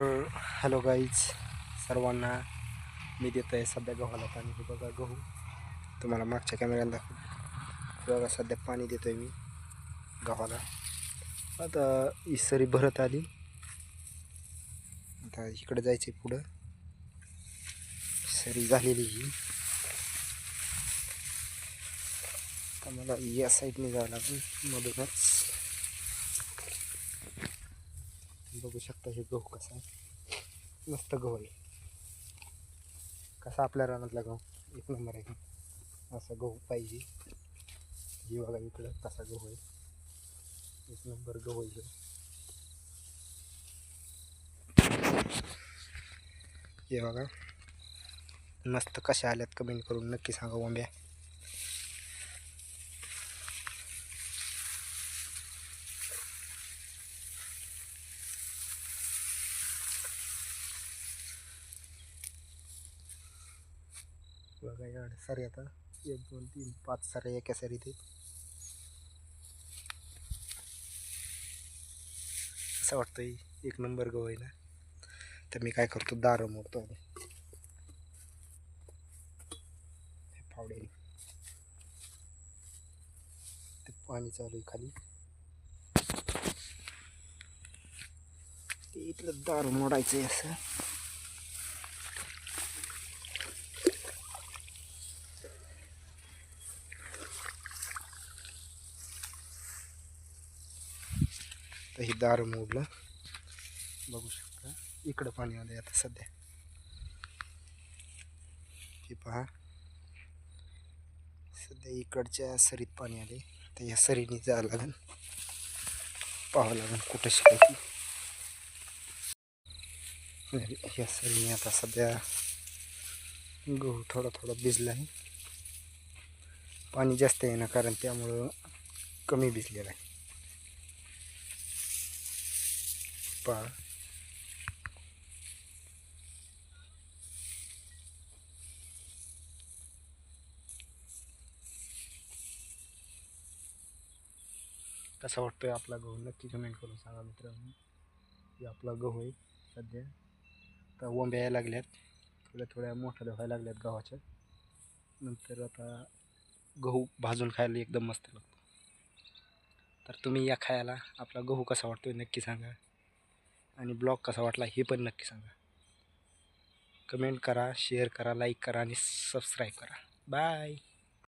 Hello guys सर्वांना मी देतो आहे सध्या गव्हाला पाणी. हे बघा गहू. तुम्हाला मागच्या कॅमेऱ्याला दाखव बघा सध्या पाणी देतो आहे मी गव्हाला. आता ही सरी भरत आली. आता इकडे जायचं आहे पुढं. सरी झालेली ही. आता मला या साईडने जावं लागेल मधूनच. बघू शकता हे गहू कसा आहे. मस्त गहू आहे. कसा आपल्या रानातला गहू? एक नंबर आहे. असा गहू पाहिजे. हे बघा इकडं कसा गहू आहे. एक नंबर गहू आहे हे बघा. मस्त कशा आल्यात कमेंट करून नक्की सांगा वांब्या बघा या सारे आता. एक दोन तीन पाच सारे एका सारी ते. असं वाटतंय एक नंबर गव आहे ना. तर मी काय करतो दारं मोडतो आधी फावडे ते पाणी चालू आहे खाली. ते इथलं दार मोडायचं आहे असं. तर हे दार मोडलं. बघू शकता. इकडं पाणी आलं आता सध्या. हे पहा. सध्या इकडच्या सरीत पाणी आले तर या सरीने जावं लागेल पाहावं लागेल कुठं शिकायची. या सरीने आता सध्या गहू थोडा थोडा भिजला आहे. पाणी जास्त आहे ना कारण त्यामुळं कमी भिजलेलं आहे. पहा कसा वाटतोय आपला गहू? नक्की कमेंट करून सांगा मित्रांनो. की आपला गहू आहे सध्या. आता वंब्या यायला लागल्यात. थोड्या थोड्या मोठ्या व्हायला लागल्यात गव्हाच्या. नंतर आता गहू भाजून खायला एकदम मस्त लागतो. तर तुम्ही या खायला. आपला गहू कसा वाटतोय नक्की सांगा. आणि ब्लॉग कसा वाटला हे पण नक्की सांगा. कमेंट करा शेअर करा लाईक करा आणि सबस्क्राईब करा. बाय.